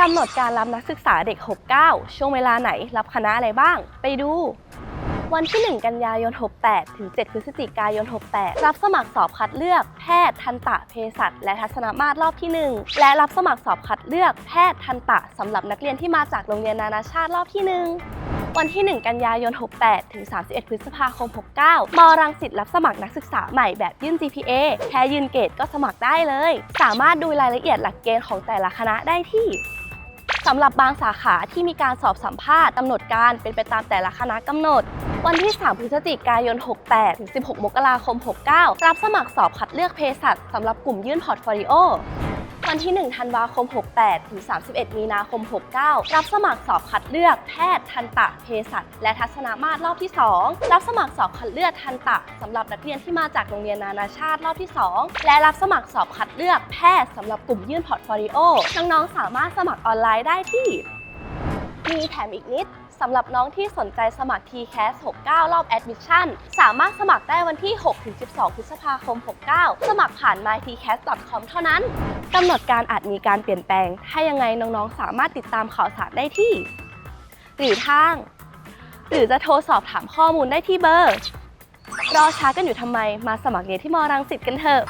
กำหนดการรับนักศึกษาเด็ก 69 ช่วงเวลาไหนรับคณะอะไรบ้าง ไปดู วันที่ 1 กันยายน 68 ถึง 7 พฤศจิกายน 68 รับสมัครสอบคัดเลือก แพทย์ทันตะเภสัชและทัศนมาตรรอบที่ 1 และรับสมัครสอบคัดเลือก แพทย์ทันตะสำหรับนักเรียนที่มาจากโรงเรียนนานาชาติรอบที่ 1 วันที่ 1 กันยายน 68 ถึง 31 พฤษภาคม 69 มรังสิตรับสมัครนักศึกษาใหม่แบบยื่น GPA แค่ยืนเกรดก็สมัครได้เลย สามารถดูรายละเอียดหลักเกณฑ์ของแต่ละคณะได้ที่สำหรับบางสาขาที่มีการสอบสัมภาษณ์กำหนดการเป็นไปตามแต่ละคณะกำหนด วันที่ 3 พฤศจิกายน 68 ถึง 16 มกราคม 69 รับสมัครสอบคัดเลือกเภสัชสำหรับกลุ่มยื่นพอร์ตโฟลิโอ วันที่ 1 ธันวาคม 68 ถึง 31 มีนาคม 69 รับสมัครสอบคัดเลือกแพทย์ทันตะเภสัชและทัศนมาตรรอบที่ 2 รับสมัครสอบคัดเลือกทันตะสำหรับนักเรียนที่มาจากโรงเรียนนานาชาติรอบที่ 2 และรับสมัครสอบคัดเลือกแพทย์สำหรับกลุ่มยื่นพอร์ตโฟลิโอน้องๆสามารถสมัครออนไลน์ได้ที่ มีแถมอีกนิด สำหรับน้องที่สนใจสมัคร TCAS 69 รอบ Admission สามารถสมัครได้วันที่ 6-12 พฤษภาคม 69 สมัครผ่าน mytcas.com เท่านั้นกำหนดการอาจมีการเปลี่ยนแปลง ถ้ายังไงน้องๆ สามารถติดตามข่าวสารได้ที่ หรือทาง หรือจะโทรสอบถามข้อมูลได้ที่เบอร์ รอช้ากันอยู่ทำไม มาสมัครเรียนที่มรังสิตกันเถอะ